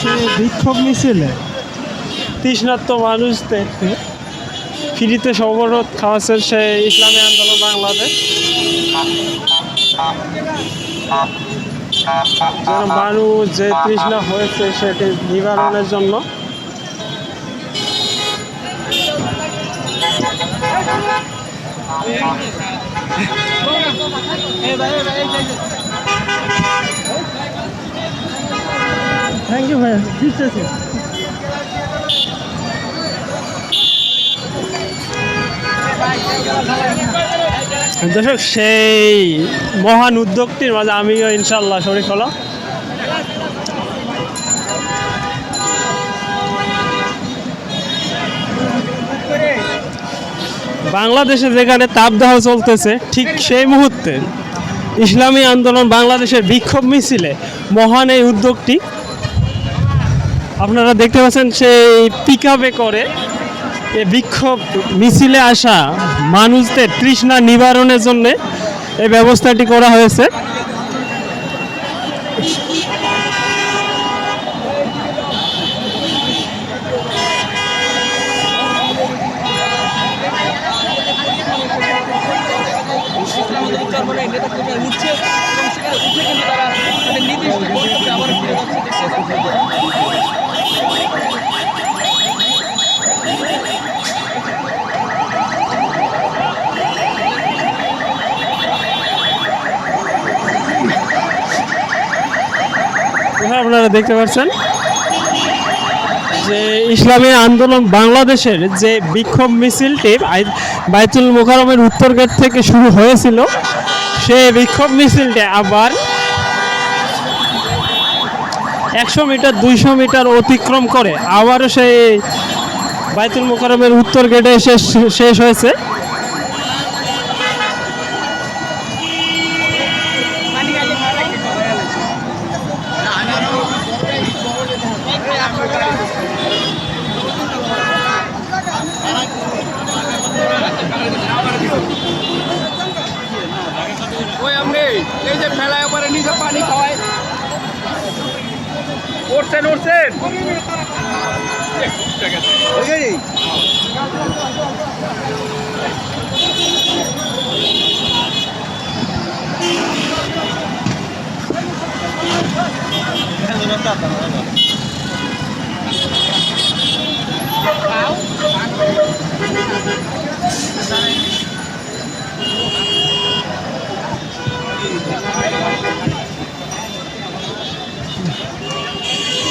সে বিক্ষোভ মিছিলে তৃষ্ণার্ত মানুষদেরকে ফ্রিতে সবরোধ খাওয়াচ্ছেন সে ইসলামী আন্দোলন বাংলাদেশ মানুষ যে তৃষ্ণা হয়েছে সেটি নিবারণের জন্য। ইউ ভাইয়া দর্শক, সেই মহান উদ্যোগটির মাঝে আমিও ইনশাল্লাহ শরীর হলাম। বাংলাদেশে যেখানে তাপদাহ চলতেছে, ঠিক সেই মুহূর্তে ইসলামী আন্দোলন বাংলাদেশের বিক্ষোভ মিছিলে মহান এই উদ্যোগটি আপনারা দেখতে পাচ্ছেন সেই পিক করে এ বিক্ষোভ মিছিলে আসা মানুষদের তৃষ্ণা নিবারণের জন্য এই ব্যবস্থাটি করা হয়েছে। হ্যাঁ আপনারা দেখতে পাচ্ছেন যে ইসলামী আন্দোলন বাংলাদেশের যে বিক্ষোভ মিছিলটি বাইতুল মোকারমের উত্তর গেট থেকে শুরু হয়েছিল সেই বিক্ষোভ মিছিলটি আবার একশো মিটার, দুইশো মিটার অতিক্রম করে আবারও সেই বাইতুল মোকারমের উত্তর গেটে এসে শেষ হয়েছে। আপনি এই যে ফেলায় পরে নিজে পানি খাওয়ায়। উঠছেন উঠছেন।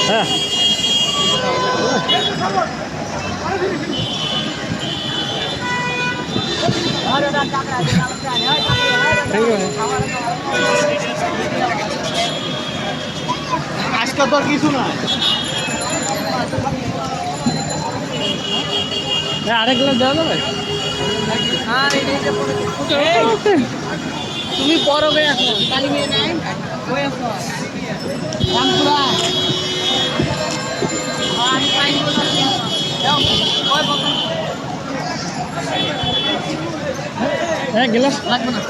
হ্যাঁ আজকে তো কিছু না হ্যাঁ আরেক গ্লাস দেওয়া যাবে? তুমি বড় হয়ে আছো। কালী মেয়ে নাই? হয়ে আছো। রামপুরা। আমি পাইনি হ্যাঁ গেলাস। লাগবে না।